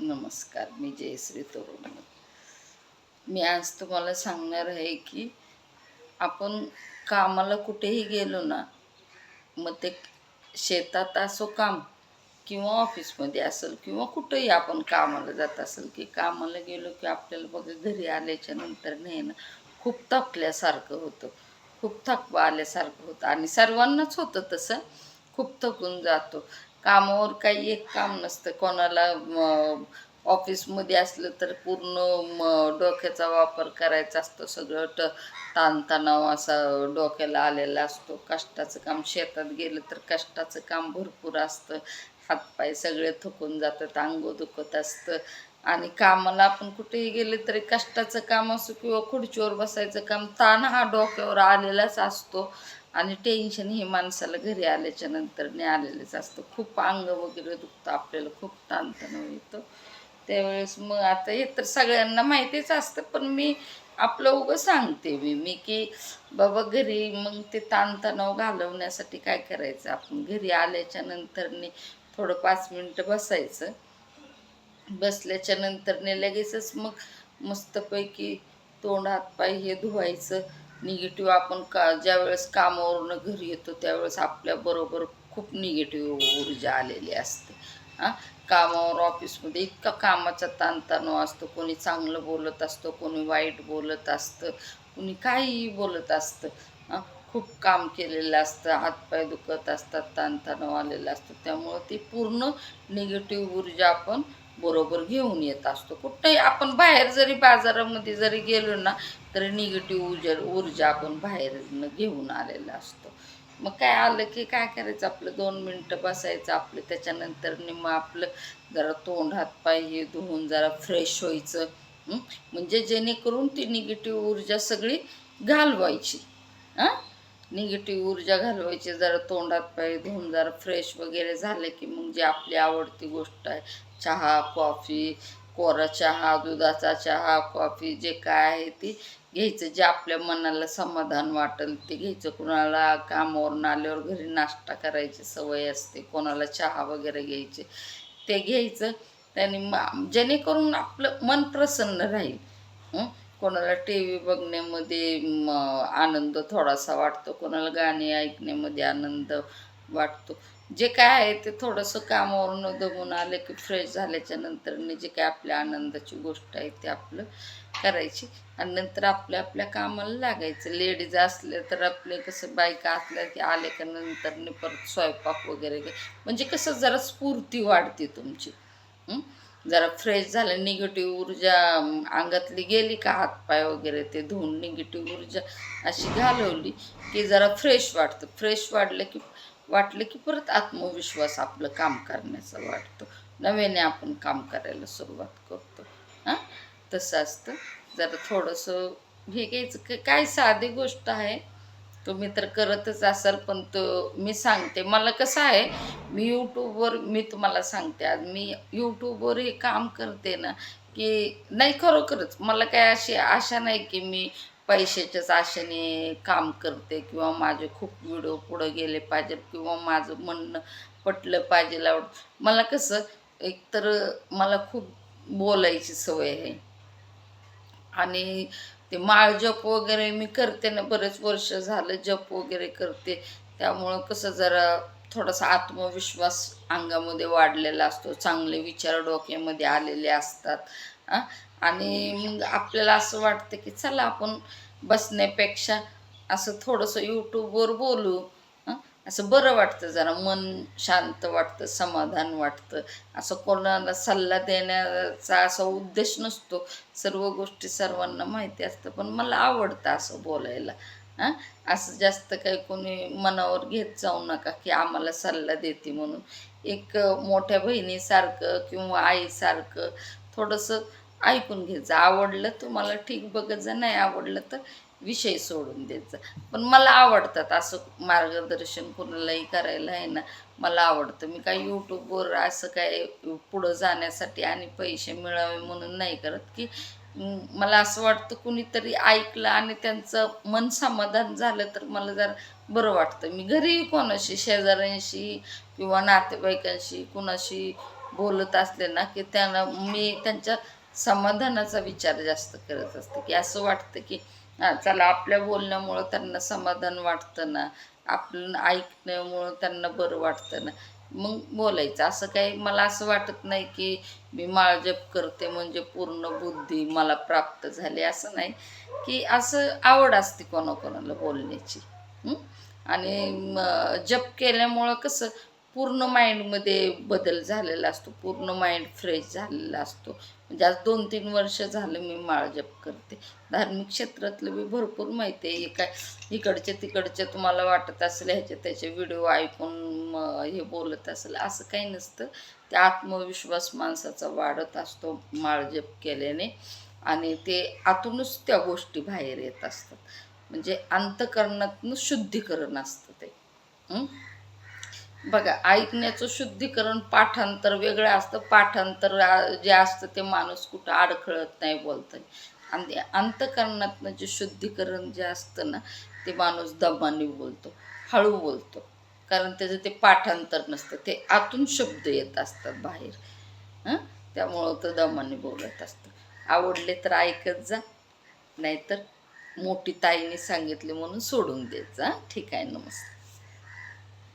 नमस्कार मी जयश्री तरुण. मी आज तुम्हाला सांगणार आहे की आपण कामाला कुठेही गेलो ना मग ते शेतात असो काम किंवा ऑफिसमध्ये असेल किंवा कुठेही आपण कामाला जात असेल की कामाला गेलो की आपल्याला बघा घरी आल्याच्यानंतर नाही ना खूप थकल्यासारखं होतं. खूप थकवा आल्यासारखं होतं आणि सर्वांनाच होतं तसं. खूप थकून जातो. कामावर काही एक काम नसतं. कोणाला ऑफिसमध्ये असलं तर पूर्ण म, डोक्याचा वापर करायचा असतो. सगळं ट ताणतणाव असा डोक्याला आलेला असतो. कष्टाचं काम शेतात गेलं तर कष्टाचं काम भरपूर असतं. हातपाय सगळे थकून जातात अंग दुखत असतं. आणि कामाला आपण कुठेही गेले तरी कष्टाचं काम असो किंवा खुर्चीवर बसायचं काम ताण हा डोक्यावर आलेलाच असतो. आणि टेन्शन हे माणसाला घरी आल्याच्यानंतर आलेलंच असतं. खूप अंग वगैरे दुखतं आपल्याला खूप ताणतणाव येतो. त्यावेळेस मग आता हे तर सगळ्यांना माहितीच असतं पण मी आपलं उगं सांगते मी. मी की बाबा घरी मग ते ताणतणाव घालवण्यासाठी काय करायचं? आपण घरी आल्याच्या नंतरने थोडं पाच मिनटं बसायचं. बसल्याच्या नंतरने लगेचच मग मस्तपैकी तोंड हातपाय हे धुवायचं. निगेटिव्ह आपण का ज्यावेळेस कामावरून घरी येतो त्यावेळेस आपल्याबरोबर खूप निगेटिव्ह ऊर्जा आलेली असते. हां? कामावर ऑफिसमध्ये इतका कामाचा ताणतणाव असतो कोणी चांगलं बोलत असतं कोणी वाईट बोलत असतं कोणी काहीही बोलत असतं. खूप काम केलेलं असतं हातपाय दुखत असतात ताणतणाव आलेला असतो. त्यामुळं ती पूर्ण निगेटिव्ह ऊर्जा आपण बरोबर घेऊन येत असतो. कुठंही आपण बाहेर जरी बाजारामध्ये जरी गेलो ना तर निगेटिव्ह ऊर्जा ऊर्जा आपण बाहेरनं घेऊन आलेला असतो. मग काय आलं की काय करायचं? आपलं दोन मिनटं बसायचं आपलं त्याच्यानंतर मग आपलं जरा तोंड हातपाय हे धुवून जरा फ्रेश व्हायचं म्हणजे जेणेकरून ती निगेटिव्ह ऊर्जा सगळी घालवायची हां? निगेटिव्ह ऊर्जा घालवायची जरा तोंडात पाय धुवून जरा फ्रेश वगैरे झालं की मग जी आपली आवडती गोष्ट आहे चहा कॉफी कोरा चहा दुधाचा चहा कॉफी जे काय आहे ती घ्यायचं. जे आपल्या मनाला समाधान वाटेल ते घ्यायचं. कोणाला कामावरून आल्यावर घरी नाश्ता करायची सवय असते कोणाला चहा वगैरे घ्यायचे ते घ्यायचं. त्याने जेणेकरून आपलं मन प्रसन्न राहील. कोणाला टी व्ही बघण्यामध्ये आनंद थोडासा वाटतो. कोणाला गाणी ऐकण्यामध्ये आनंद वाटतो. जे काय आहे ते थोडंसं कामावरून दमून आलं की फ्रेश झाल्याच्या नंतरने जे काय आपल्या आनंदाची गोष्ट आहे ते आपलं करायची. आणि नंतर आपल्या आपल्या कामाला लागायचं. लेडीज असल्या तर आपले कसं बायका असल्या की आले का नंतरने परत स्वयंपाक वगैरे म्हणजे कसं जरा स्फूर्ती वाढते तुमची. जरा फ्रेश झालं निगेटिव्ह ऊर्जा अंगातली गेली का हातपाय वगैरे ते धुवून निगेटिव्ह ऊर्जा अशी घालवली की जरा फ्रेश वाटतं. फ्रेश वाढलं की वाटलं की परत आत्मविश्वास आपलं काम करण्याचा वाटतो. नव्याने आपण काम करायला सुरुवात करतो. हां? तसं असतं. जरा थोडंसं हे घ्यायचं. काय साधी गोष्ट आहे? तुम्ही तर करतच असाल पण तो मी सांगते. मला कसं आहे मी यूट्यूबवर मी तुम्हाला सांगते आज मी यूट्यूबवर हे काम करते ना की नाही खरोखरच. मला काय अशी आशा नाही की मी पैशाच्याच आशेने काम करते किंवा माझे खूप व्हिडिओ पुढं गेले पाहिजेत किंवा माझं म्हणणं पटलं पाहिजे आवड मला कसं एकतर मला खूप बोलायची सवय आहे. आणि ते माळ जप वगैरे मी करते ना बरेच वर्ष झालं जप वगैरे करते. त्यामुळं कसं जरा थोडासा आत्मविश्वास अंगामध्ये वाढलेला असतो. चांगले विचार डोक्यामध्ये आलेले असतात? आणि मग आपल्याला असं वाटतं की चला आपण बसण्यापेक्षा असं थोडंसं यूट्यूबवर बोलू? असं बरं वाटतं जरा. मन शांत वाटतं समाधान वाटतं. असं कोणाला सल्ला देण्याचा असा उद्देश नसतो. सर्व गोष्टी सर्वांना माहिती असतं. पण मला आवडतं असं बोलायला. हां? असं जास्त काही कोणी मनावर घेत जाऊ नका की आम्हाला सल्ला देते म्हणून. एक मोठ्या बहिणीसारखं किंवा आईसारखं थोडंसं ऐकून घ्यायचं. आवडलं तुम्हाला ठीक बघत जा नाही आवडलं तर विषय सोडून द्यायचा पण मला आवडतात असं मार्गदर्शन कुणालाही करायला आहे ना मला आवडतं. मी काय यूट्यूबवर असं काय पुढं जाण्यासाठी आणि पैसे मिळावे म्हणून नाही करत की मला असं वाटतं कुणीतरी ऐकलं आणि त्यांचं मन समाधान झालं तर मला जरा बरं वाटतं. मी घरी कोणाशी शेजाऱ्यांशी किंवा नातेवाईकांशी कुणाशी बोलत असले ना की त्यांना मी त्यांच्या समाधानाचा विचार जास्त करत असते. की असं वाटतं की चला आपल्या बोलण्यामुळं त्यांना समाधान वाटतं ना आपलं ऐकण्यामुळं त्यांना बरं वाटतं ना. मग बोलायचं. असं काही मला असं वाटत नाही की मी माळजप करते म्हणजे पूर्ण बुद्धी मला प्राप्त झाली. असं नाही की असं आवड असते कोणाकोणाला बोलण्याची. आणि जप केल्यामुळं कसं पूर्ण माइंडमध्ये बदल झालेला असतो पूर्ण माइंड फ्रेश झालेला असतो. म्हणजे आज दोन तीन वर्ष झालं मी माळ जप करते. धार्मिक क्षेत्रातलं बी भरपूर माहिती आहे. काय इकडचे तिकडचे तुम्हाला वाटत असेल ह्याचे त्याचे व्हिडिओ ऐकून हे बोलत असेल असं काही नसतं. ते आत्मविश्वास माणसाचा वाढत असतो माळ जप केल्याने. आणि ते आतूनच त्या गोष्टी बाहेर येत असतात. म्हणजे अंतकरणातनं शुद्धीकरण असतं ते. हं? बघा ऐकण्याचं शुद्धीकरण पाठांतर वेगळं असतं. पाठांतर जे असतं ते माणूस कुठं अडखळत नाही बोलतं आणि अंतकरणातनं जे शुद्धीकरण जे असतं ना ते माणूस दमाने बोलतो हळू बोलतो. कारण त्याचं ते पाठांतर नसतं. ते आतून शब्द येत असतात बाहेर. त्यामुळं तर दमाने बोलत असतं. आवडले तर ऐकत जा नाहीतर मोठी ताईने सांगितले म्हणून सोडून द्यायचं जा. ठीक आहे नमस्ते